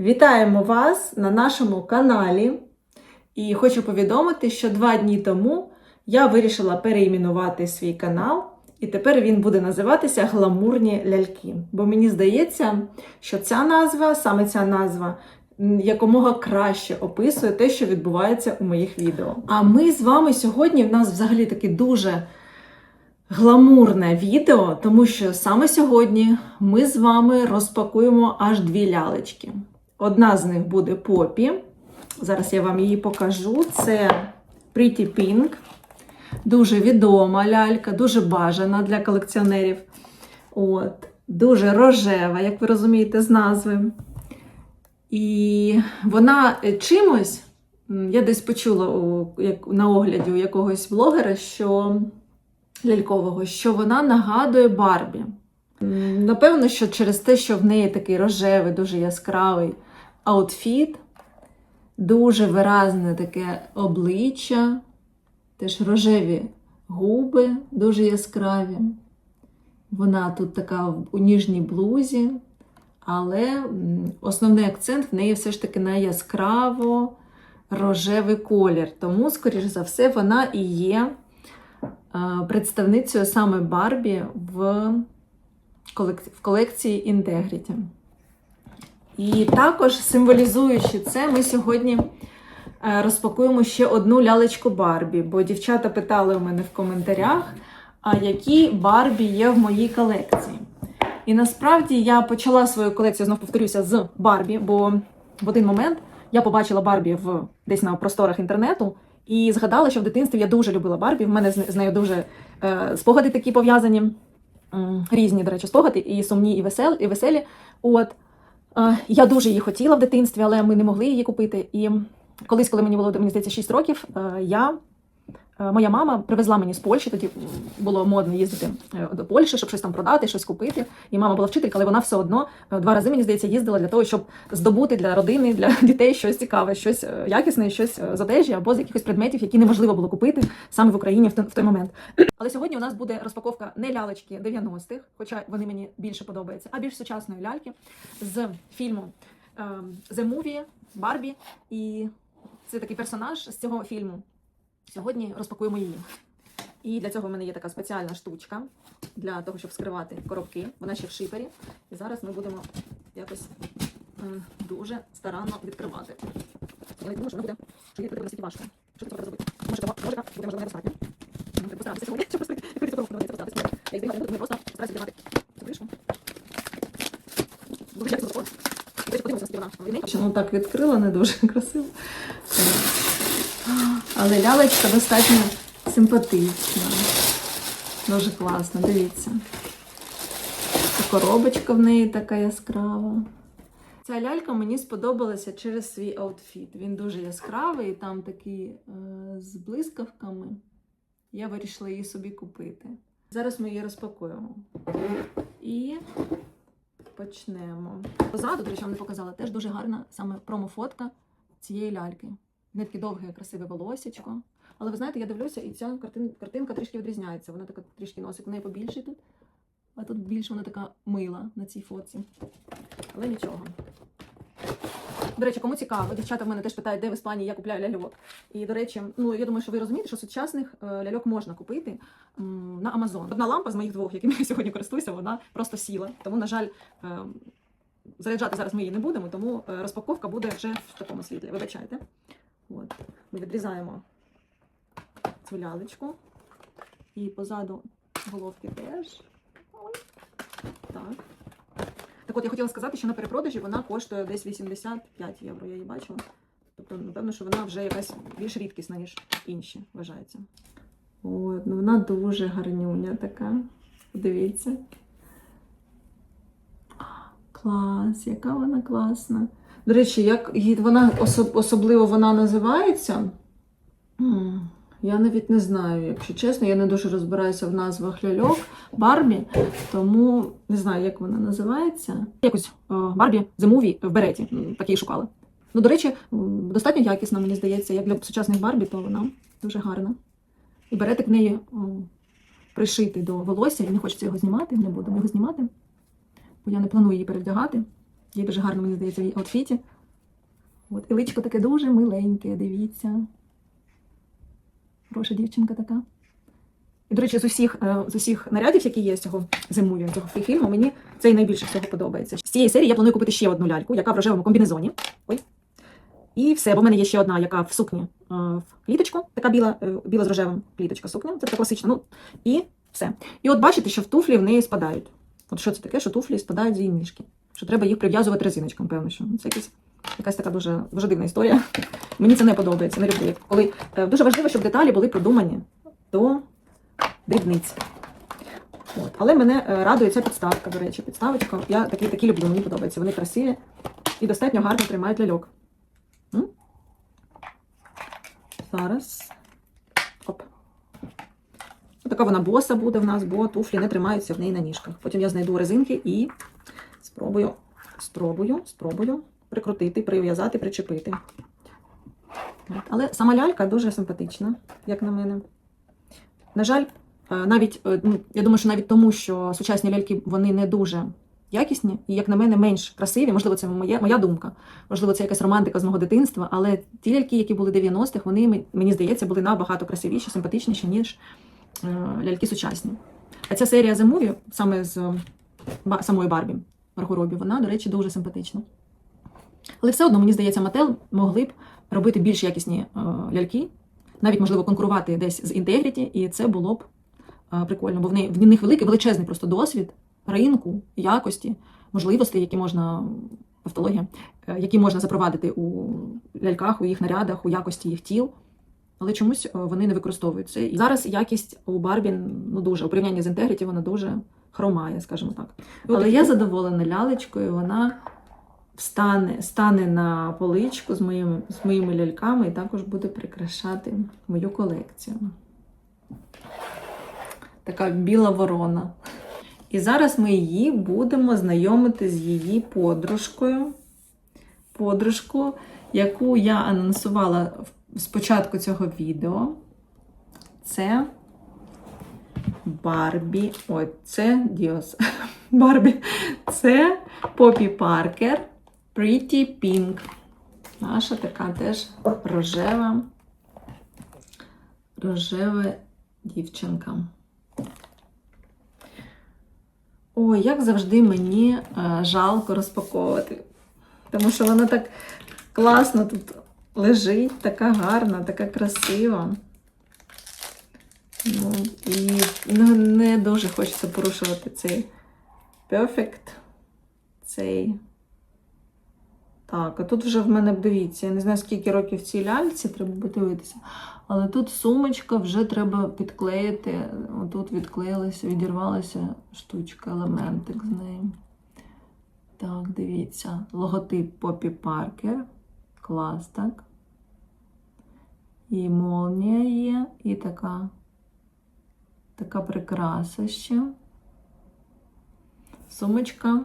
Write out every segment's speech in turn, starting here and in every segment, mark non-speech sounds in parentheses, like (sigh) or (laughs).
Вітаємо вас на нашому каналі. І хочу повідомити, що два дні тому я вирішила переіменувати свій канал, і тепер він буде називатися Гламурні ляльки. Бо мені здається, що ця назва, саме ця назва, якомога краще описує те, що відбувається у моїх відео. А ми з вами сьогодні в нас взагалі таки дуже гламурне відео, тому що саме сьогодні ми з вами розпакуємо аж дві лялечки. Одна з них буде Попі. Зараз я вам її покажу. Це Pretty Pink. Дуже відома лялька, дуже бажана для колекціонерів. От. Дуже рожева, як ви розумієте, з назви. І вона чимось, я десь почула у, як, на огляді у якогось блогера, що лялькового, що вона нагадує Барбі. Напевно, що через те, що в неї такий рожевий, дуже яскравий аутфіт, дуже виразне таке обличчя, теж рожеві губи, дуже яскраві. Вона тут така у ніжній блузі, але основний акцент в неї все ж таки на яскраво рожевий колір. Тому, скоріш за все, вона і є е, представницею саме Барбі в колекції Integrity. І також, символізуючи це, ми сьогодні е, розпакуємо ще одну лялечку Барбі, бо дівчата питали у мене в коментарях, а які Барбі є в моїй колекції. І насправді я почала свою колекцію, знов повторюся, з Барбі, бо в один момент я побачила Барбі в десь на просторах інтернету і згадала, що в дитинстві я дуже любила Барбі. В мене з, нею дуже е, спогади такі пов'язані, різні, до речі, спогади, і сумні, і, весел, і веселі. От я дуже її хотіла в дитинстві, але ми не могли її купити. І колись, коли мені було мені здається 6 років, е, я. Е, Моя мама привезла мені з Польщі, тоді було модно їздити е, до Польщі, щоб щось там продати, щось купити. І мама була вчителька, але вона все одно е, два рази, мені здається, їздила для того, щоб здобути для родини, для (laughs) дітей щось цікаве, щось якісне, щось з одежі або з якихось предметів, які неможливо було купити саме в Україні в той, момент. (clears throat) Але сьогодні у нас буде розпаковка не лялечки 90-х, хоча вони мені більше подобаються, а більш сучасної ляльки з фільму ем, The Movie Барбі. І це такий персонаж з цього фільму. Сьогодні розпакуємо її. І для цього в мене є така спеціальна штучка для того, щоб вскривати коробки. Вона ще в шипері. І зараз ми будемо якось дуже старанно відкривати. Я не думаю, що вона буде, що її буде важко. Що це треба зробити? Може, того ножика буде можливо недостатньо. Треба постаратися сьогодні, (laughs) щоб просто відкрити коробку. Доведеться постаратися. Я їх не ми просто стараюся тримати цю кришку. Дуже якісно заходить. До речі, подивимося, наскільки вона рівненька. Ну так відкрила, не дуже (laughs) красиво. Але лялечка достатньо симпатична. Дуже класно, дивіться. Коробочка в неї така яскрава. Ця лялька мені сподобалася через свій аутфіт. Він дуже яскравий, там такий е, з блискавками. Я вирішила її собі купити. Зараз ми її розпакуємо. І почнемо. Позаду, до речі, вам не показала, теж дуже гарна саме промофотка цієї ляльки. Не таке довге, красиве волосечко. Але ви знаєте, я дивлюся, і ця картин, картинка трішки відрізняється. Вона така трішки носик у неї побільший тут. А тут більш вона така мила на цій фотці. Але нічого. До речі, кому цікаво, дівчата в мене теж питають, де в Іспанії я купляю ляльок. І, до речі, ну я думаю, що ви розумієте, що сучасних е, ляльок можна купити на Амазон. Одна лампа з моїх двох, якими я (laughs) сьогодні користуюся, вона просто сіла. Тому, на жаль, е, заряджати зараз ми її не будемо, тому е, розпаковка буде вже в такому світлі. Вибачайте. От. Ми відрізаємо цю лялечку. І позаду головки теж. Так. Так от я хотіла сказати, що на перепродажі вона коштує десь 85 євро, я її бачила. Тобто, напевно, що вона вже якась більш рідкісна, ніж інші, вважається. От, ну вона дуже гарнюня така. Дивіться. Клас, яка вона класна. До речі, як вона особ- особливо вона називається? Я навіть не знаю, якщо чесно, я не дуже розбираюся в назвах ляльок Барбі, тому не знаю, як вона називається. Якось е, Барбі Movie в береті. м, Так її шукала. Ну, до речі, достатньо якісна, мені здається, як для сучасних Барбі, то вона дуже гарна. І беретик в неї о, пришитий до волосся, і не хочеться його знімати, не будемо його знімати, бо я не планую її перевдягати. Їй дуже гарно, мені здається, в її аутфіті. От, і личко таке дуже миленьке, дивіться. Хороша дівчинка така. І, до речі, з усіх, е, з усіх нарядів, які є з цього зимові, цього фільму, мені цей найбільше всього подобається. З цієї серії я планую купити ще одну ляльку, яка в рожевому комбінезоні. Ой. І все, бо в мене є ще одна, яка в сукні е, в кліточку, така біла, е, біла з рожевим кліточка сукня. Це така класична. Ну, і все. І от бачите, що в туфлі в неї спадають. От що це таке, що туфлі спадають з її ніжки. Що треба їх прив'язувати резиночком, певно, що це якась, якась така дуже, дуже дивна історія. Мені це не подобається, не люблю. Коли е, дуже важливо, щоб деталі були продумані до дрібниць. От. Але мене е, радує ця підставка, до речі, підставочка. Я такі, такі люблю, мені подобається. Вони красиві і достатньо гарно тримають ляльок. М? Зараз. Оп. Така вона боса буде в нас, бо туфлі не тримаються в неї на ніжках. Потім я знайду резинки і спробую, спробую, спробую прикрутити, прив'язати, причепити. Але сама лялька дуже симпатична, як на мене. На жаль, е, навіть е, ну, я думаю, що навіть тому, що сучасні ляльки вони не дуже якісні і, як на мене, менш красиві. Можливо, це моя, моя думка. Можливо, це якась романтика з мого дитинства, але ті ляльки, які були 90-х, вони мені здається були набагато красивіші, симпатичніші, ніж е, ляльки сучасні. А ця серія The Movie, саме з самої Барбі Марго Робі, вона, до речі, дуже симпатична. Але все одно, мені здається, Мател могли б робити більш якісні е, ляльки, навіть можливо конкурувати десь з Integrity, і це було б е, прикольно, бо в в них великий величезний просто досвід ринку, якості, можливостей, які можна автологія, е, які можна запровадити у ляльках, у їх нарядах, у якості їх тіл. Але чомусь вони не використовують це. І зараз якість у Барбі ну дуже у порівнянні з Integrity вона дуже хромає, скажімо так. Але я задоволена лялечкою, вона встане, стане на поличку з моїми, з моїми ляльками і також буде прикрашати мою колекцію. Така біла ворона. І зараз ми її будемо знайомити з її подружкою. Подружку, яку я анонсувала в- спочатку цього відео. Це Барбі. Ой, це Діос. (laughs) Барбі. Це Попі Паркер. Pretty Pink. Наша така теж рожева. Рожева дівчинка. Ой, як завжди мені е, жалко розпаковувати. Тому що вона так класно тут лежить, така гарна, така красива. Ну, і ну, не дуже хочеться порушувати цей Perfect. Цей. Так, а тут вже в мене, дивіться, я не знаю, скільки років цій ляльці, треба подивитися. Але тут сумочка вже треба підклеїти. Отут відклеїлася, відірвалася штучка, елементик з нею. Так, дивіться. Логотип Попі Паркер. Клас, так? І молнія є, і така, така прикраса ще. Сумочка.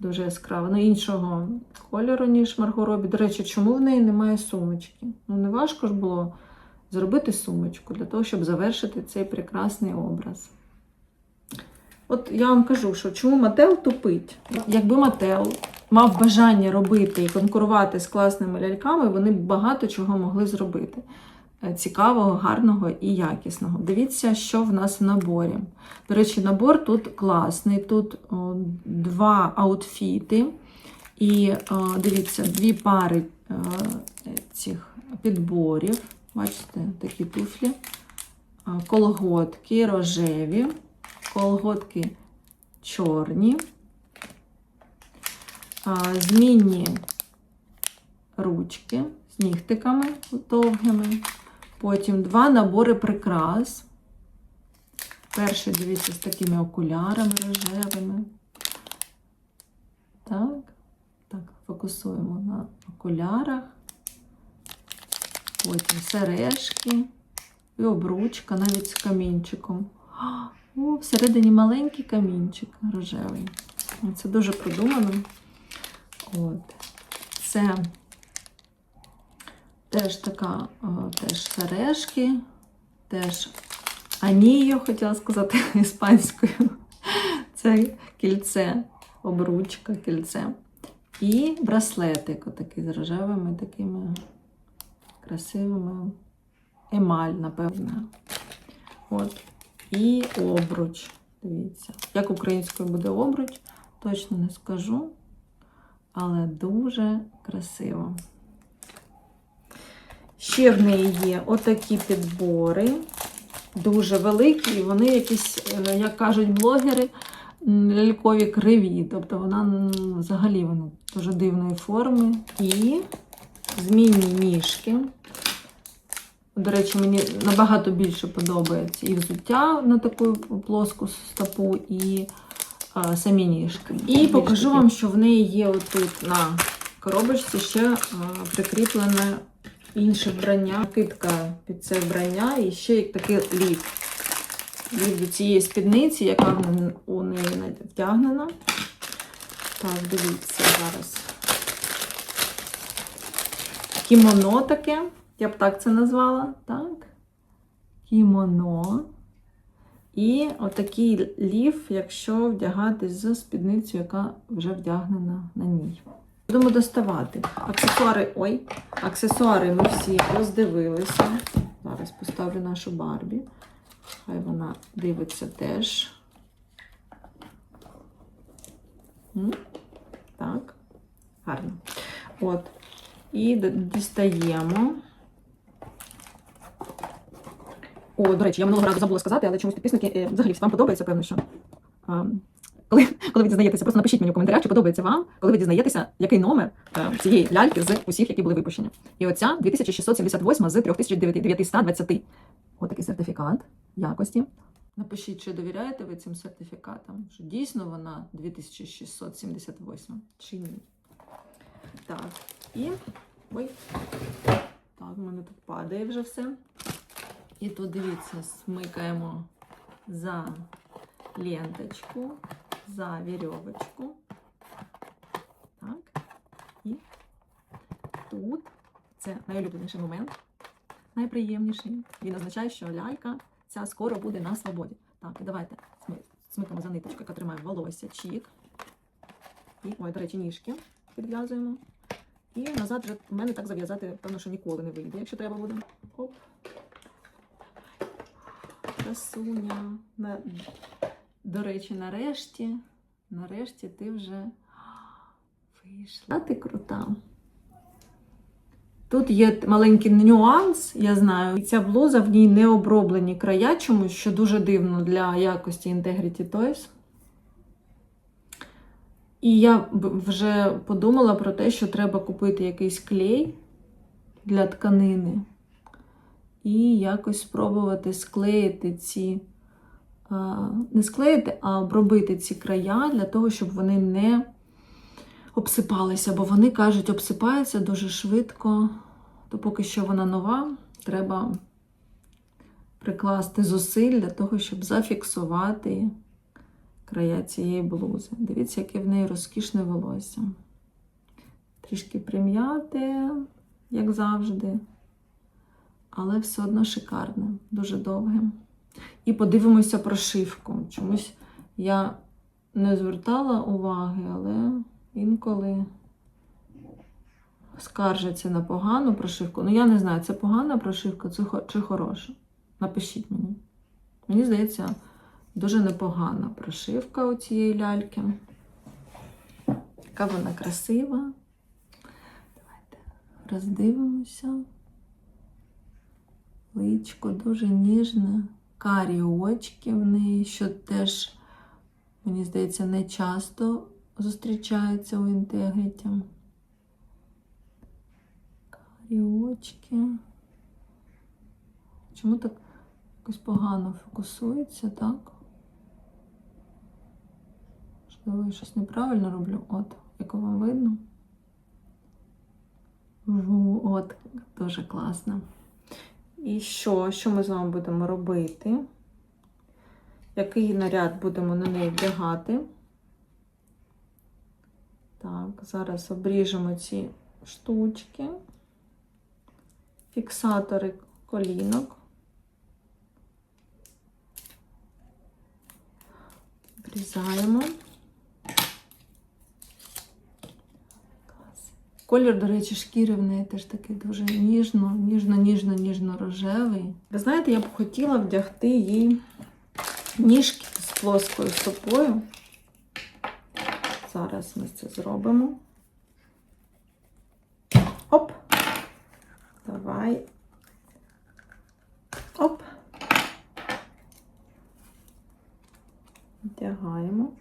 Дуже яскрава. Ну, іншого кольору, ніж Марго Робі. До речі, чому в неї немає сумочки? Ну, не важко ж було зробити сумочку для того, щоб завершити цей прекрасний образ. От я вам кажу, що чому Мател тупить? Якби Мател мав бажання робити і конкурувати з класними ляльками, вони б багато чого могли зробити. Е, Цікавого, гарного і якісного. Дивіться, що в нас в наборі. До речі, набор тут класний. Тут два аутфіти. І дивіться, дві пари е, цих підборів. Бачите, такі туфлі. Колготки рожеві, колготки чорні, змінні ручки з нігтиками довгими. Потім два набори прикрас. Перший, дивіться, з такими окулярами рожевими. Так, так, фокусуємо на окулярах. Потім сережки і обручка, навіть з камінчиком. О, всередині маленький камінчик рожевий. Це дуже продумано. От. Це теж така, о, теж сережки, теж анію, хотіла сказати (laughs) іспанською. Це кільце обручка, кільце. І браслетик, отакий з рожевими такими красивими. Емаль, напевно. От. І обруч. Дивіться. Як українською буде обруч, точно не скажу. Але дуже красиво. Ще в неї є отакі підбори. Дуже великі, і вони якісь, е, як кажуть блогери, лялькові криві. Тобто вона взагалі вона дуже дивної форми. І змінні ніжки. До речі, мені набагато більше подобається і взуття на таку плоску стопу, і а, самі ніжки. І покажу вам, що в неї є отут на коробочці ще а, прикріплене інше вбрання. Накидка під це вбрання і ще такий лід. Лід до цієї спідниці, яка у неї втягнена. Так, дивіться зараз. Кімоно таке, я б так це назвала. Так. Кімоно. І отакий ліф, якщо вдягати з спідницю, яка вже вдягнена на ній. Будемо доставати. Аксесуари. Ой, аксесуари ми всі роздивилися. Зараз поставлю нашу Барбі. Хай вона дивиться теж. Так, гарно. От. І дістаємо. О, до речі, я минулого разу забула сказати, але чомусь підписники е, взагалі вам подобається, певно, що. Коли, коли ви дізнаєтеся, просто напишіть мені в коментарях, чи подобається вам, коли ви дізнаєтеся, який номер е, цієї ляльки з усіх, які були випущені. І оця 2678 з 3920. Ось такий сертифікат якості. Напишіть, чи довіряєте ви цим сертифікатам, що дійсно вона 2678 чи ні. Так, і. Ой. Так, в мене тут падає вже все. І тут дивіться, смикаємо за ленточку, за вірьовочку. Так. І тут це найулюбленіший момент, найприємніший. Він означає, що лялька ця скоро буде на свободі. Так, давайте смикаємо за ниточку, яка тримає волосся, чік. І, ой, до речі, ніжки підв'язуємо. І назад вже в мене так зав'язати, певно, що ніколи не вийде, якщо треба буде. Оп. Красуня. До речі, нарешті, нарешті ти вже вийшла. А ти крута. Тут є маленький нюанс, я знаю. І ця блуза в ній не оброблені края чомусь, що дуже дивно для якості Integrity Toys. І я вже подумала про те, що треба купити якийсь клей для тканини і якось спробувати склеїти ці, не склеїти, а обробити ці края для того, щоб вони не обсипалися, бо вони кажуть, обсипаються дуже швидко. То поки що вона нова, треба прикласти зусиль для того, щоб зафіксувати края цієї блузи. Дивіться, яке в неї розкішне волосся. Трішки прим'яте, як завжди, але все одно шикарне, дуже довге. І подивимося прошивку. Чомусь я не звертала уваги, але інколи скаржаться на погану прошивку. Ну, я не знаю, це погана прошивка чи хороша. Напишіть мені. Мені здається, дуже непогана прошивка у цієї ляльки. Яка вона красива. Давайте роздивимося. Личко дуже ніжне. Карі очки в неї, що теж, мені здається, не часто зустрічаються у інтегриті. Карі очки. Чому так якось погано фокусується, так? Можливо, я щось неправильно роблю. От, як вам видно. От, дуже класно. І що? Що ми з вами будемо робити? Який наряд будемо на неї вдягати? Так, зараз обріжемо ці штучки, фіксатори колінок. Обрізаємо. Колір, до речі, шкіри в неї теж такий дуже ніжно, ніжно, ніжно, ніжно рожевий. Ви знаєте, я б хотіла вдягти їй ніжки з плоскою сопою. Зараз ми це зробимо. Оп. Давай. Оп. Вдягаємо.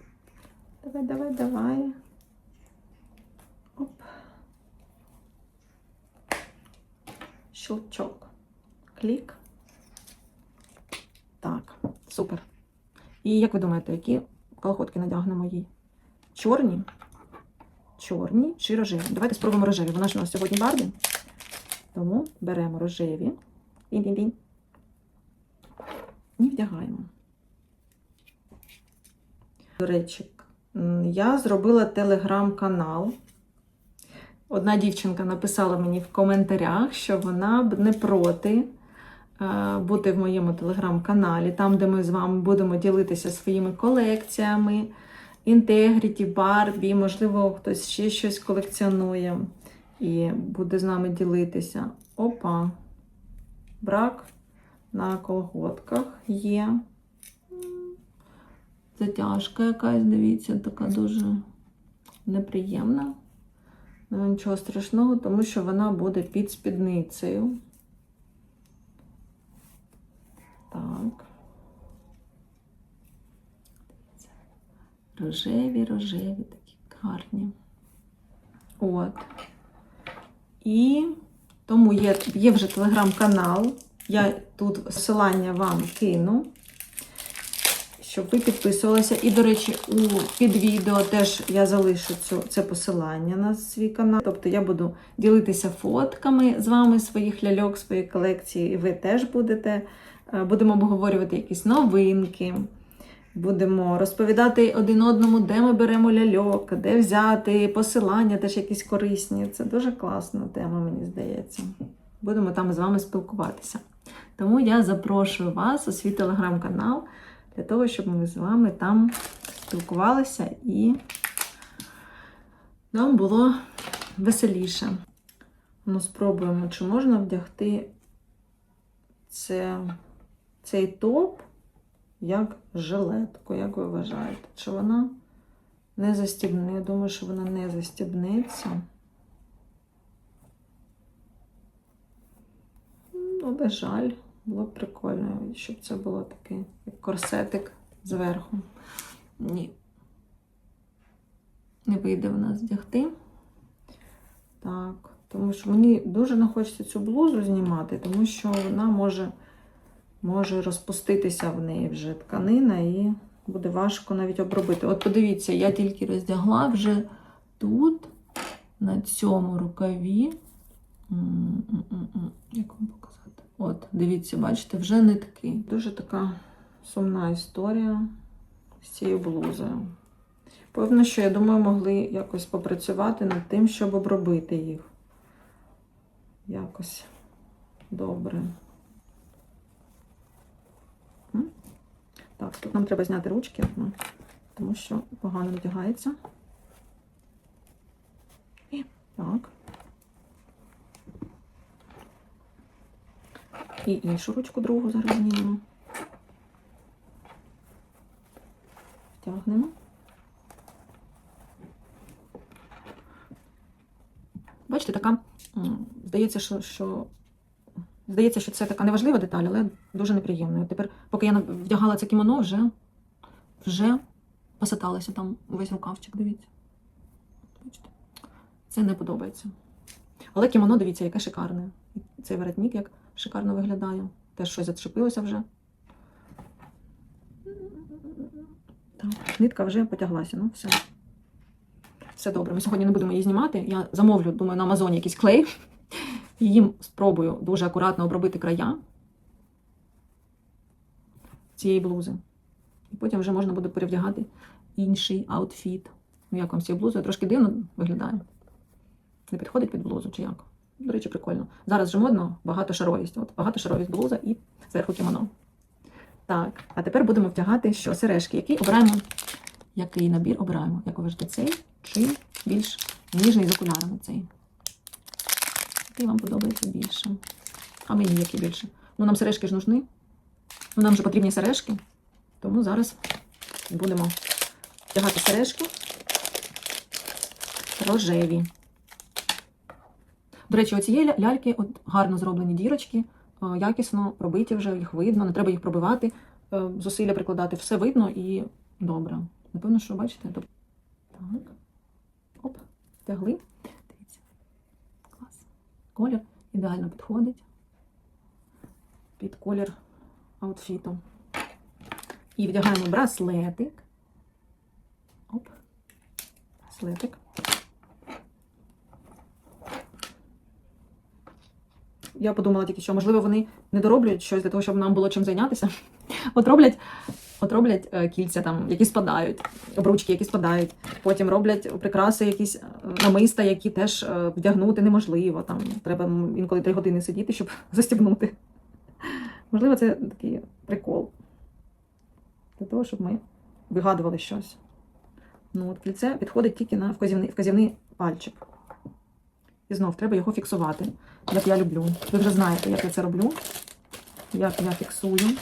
Давай, давай, давай. Оп. Щелчок. Клік. Так, супер. І як ви думаєте, які колготки надягнемо їй? Чорні? Чорні чи рожеві? Давайте спробуємо рожеві. Вона ж у нас сьогодні Барбі. Тому беремо рожеві. І вдягаємо. До речі, я зробила телеграм-канал. Одна дівчинка написала мені в коментарях, що вона б не проти бути в моєму телеграм-каналі, там, де ми з вами будемо ділитися своїми колекціями, інтегріті, Барбі, можливо, хтось ще щось колекціонує і буде з нами ділитися. Опа, брак на колготках є. Затяжка якась, дивіться, така дуже неприємна. Ну, нічого страшного, тому що вона буде під спідницею. Так. Рожеві, рожеві, такі гарні. От. І тому є, є вже телеграм-канал. Я тут посилання вам кину, щоб ви підписувалися. І, до речі, у під відео теж я залишу цю, це посилання на свій канал. Тобто я буду ділитися фотками з вами своїх ляльок, своєї колекції, і ви теж будете. Е, Будемо обговорювати якісь новинки. Будемо розповідати один одному, де ми беремо ляльок, де взяти посилання, теж якісь корисні. Це дуже класна тема, мені здається. Будемо там з вами спілкуватися. Тому я запрошую вас у свій телеграм-канал для того, щоб ми з вами там спілкувалися і нам було веселіше. Ну, спробуємо, чи можна вдягти це, цей топ як жилетку, як ви вважаєте? Чи вона не застібне? Я думаю, що вона не застібнеться. Ну, але жаль, було б прикольно, щоб це було такий як корсетик зверху. Ні. Не вийде в нас вдягти. Так, тому що мені дуже не хочеться цю блузу знімати, тому що вона може може розпуститися в неї вже тканина і буде важко навіть обробити. От подивіться, я тільки роздягла вже тут, на цьому рукаві. Як вам показати? От, дивіться, бачите, вже нитки. Дуже така сумна історія з цією блузою. Певно, що я думаю, могли якось попрацювати над тим, щоб обробити їх. Якось добре. Так, тут нам треба зняти ручки, ну, тому що погано надягається. І так. І іншу ручку другу зараз знімемо. Втягнемо. Бачите, така, здається, що, що Здається, що це така неважлива деталь, але дуже неприємна. Тепер, поки я вдягала це кімоно, вже, вже посаталася там весь рукавчик, дивіться. Бачите? Це не подобається. Але кімоно, дивіться, яке шикарне. Цей воротник як шикарно виглядає. Теж щось зачепилося вже. Так, нитка вже потяглася, ну все. Все добре. Ми сьогодні не будемо її знімати. Я замовлю, думаю, на Амазоні якийсь клей. Їм спробую дуже акуратно обробити края цієї блузи. І потім вже можна буде перевдягати інший аутфіт. Ну, як вам з цією блузою? Трошки дивно виглядає. Не підходить під блузу чи як? До речі, прикольно. Зараз же модно багатошаровість. От багатошаровість блуза і зверху кімоно. Так, а тепер будемо втягати що? Сережки. Який обираємо? Який набір обираємо? Як ви вважаєте, цей чи більш ніжний з окулярами цей? Який вам подобається більше. А мені який більше. Ну, нам сережки ж нужні. Ну, нам же потрібні сережки. Тому зараз будемо вдягати сережки рожеві. До речі, оці є ляльки, от гарно зроблені дірочки, е, якісно пробиті вже, їх видно, не треба їх пробивати, е, зусилля прикладати, все видно і добре. Напевно, що бачите? Так. Оп, втягли. Колір ідеально підходить під колір аутфіту. І вдягаємо браслетик. Оп. Браслетик. Я подумала тільки, що можливо вони не дороблюють щось для того, щоб нам було чим зайнятися. От роблять, от роблять е, кільця, там, які спадають, обручки, які спадають. Потім роблять прикраси, якісь е, намиста, які теж е, вдягнути неможливо. Там треба інколи три години сидіти, щоб (laughs) застібнути. Можливо, це такий прикол. Для того, щоб ми вигадували щось. Ну, от кільце підходить тільки на вказівний, вказівний пальчик. І знов треба його фіксувати, як я люблю. Ви вже знаєте, як я це роблю. Як я фіксую.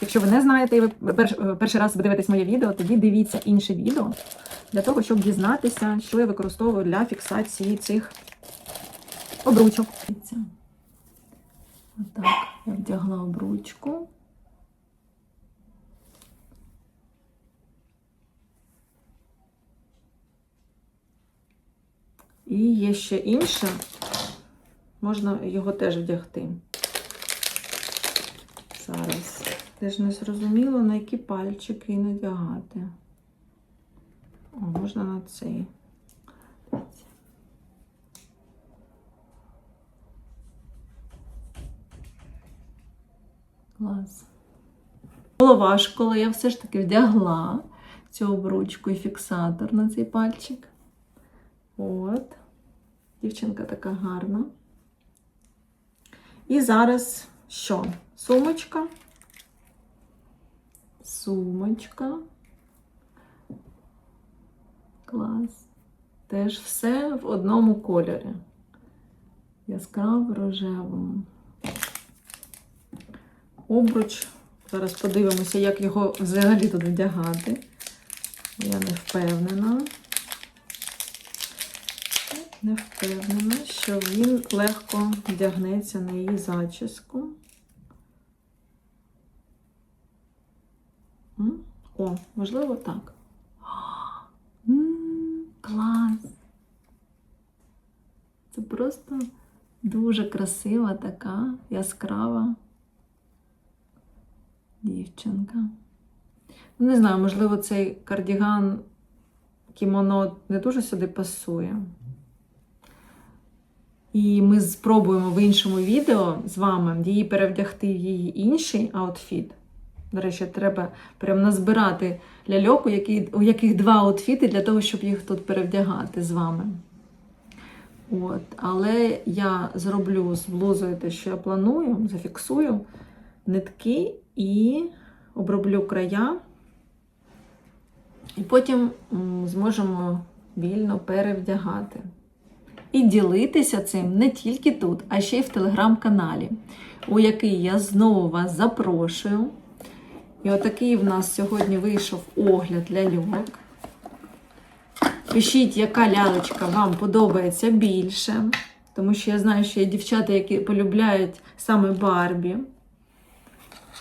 Якщо ви не знаєте і ви перший раз ви дивитесь моє відео, тоді дивіться інше відео для того, щоб дізнатися, що я використовую для фіксації цих обручок. Отак, я вдягла обручку. І є ще інше. Можна його теж вдягти. Зараз. Теж не зрозуміло, на які пальчики надягати. О, можна на цей. Клас. Було важко, але я все ж таки вдягла цю обручку і фіксатор на цей пальчик. От. Дівчинка така гарна. І зараз що? Сумочка. Сумочка. Клас. Теж все в одному кольорі. Яскраво рожевому. Обруч. Зараз подивимося, як його взагалі тут вдягати. Я не впевнена. Не впевнена, що він легко вдягнеться на її зачіску. О, можливо, так. (gasps) Клас! Це просто дуже красива така яскрава дівчинка. Ну, Не знаю, можливо, цей кардіган кімоно не дуже сюди пасує. І ми спробуємо в іншому відео з вами її перевдягти в її інший аутфіт. До речі, треба прям назбирати ляльок, у, який, у яких два аутфіти для того, щоб їх тут перевдягати з вами. От. Але я зроблю з блузою те, що я планую, зафіксую нитки і оброблю края. І потім зможемо вільно перевдягати. І ділитися цим не тільки тут, а ще й в телеграм-каналі, у який я знову вас запрошую. І отакий в нас сьогодні вийшов огляд ляльок. Пишіть, яка лялечка вам подобається більше, тому що я знаю, що є дівчата, які полюбляють саме Барбі.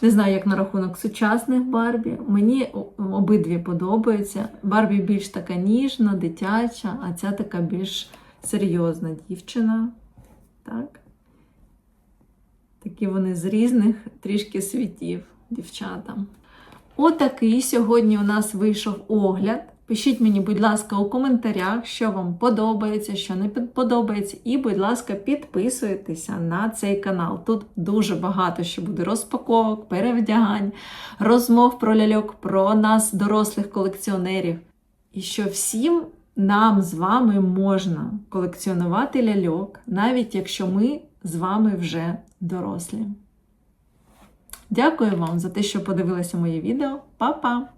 Не знаю, як на рахунок сучасних Барбі. Мені обидві подобаються. Барбі більш така ніжна, дитяча, а ця така більш серйозна дівчина. Так? Такі вони з різних трішки світів, дівчата. Отакий сьогодні у нас вийшов огляд. Пишіть мені, будь ласка, у коментарях, що вам подобається, що не подобається. І, будь ласка, підписуйтеся на цей канал. Тут дуже багато ще буде розпаковок, перевдягань, розмов про ляльок, про нас, дорослих колекціонерів. І що всім нам з вами можна колекціонувати ляльок, навіть якщо ми з вами вже дорослі. Дякую вам за те, що подивилися моє відео. Па-па!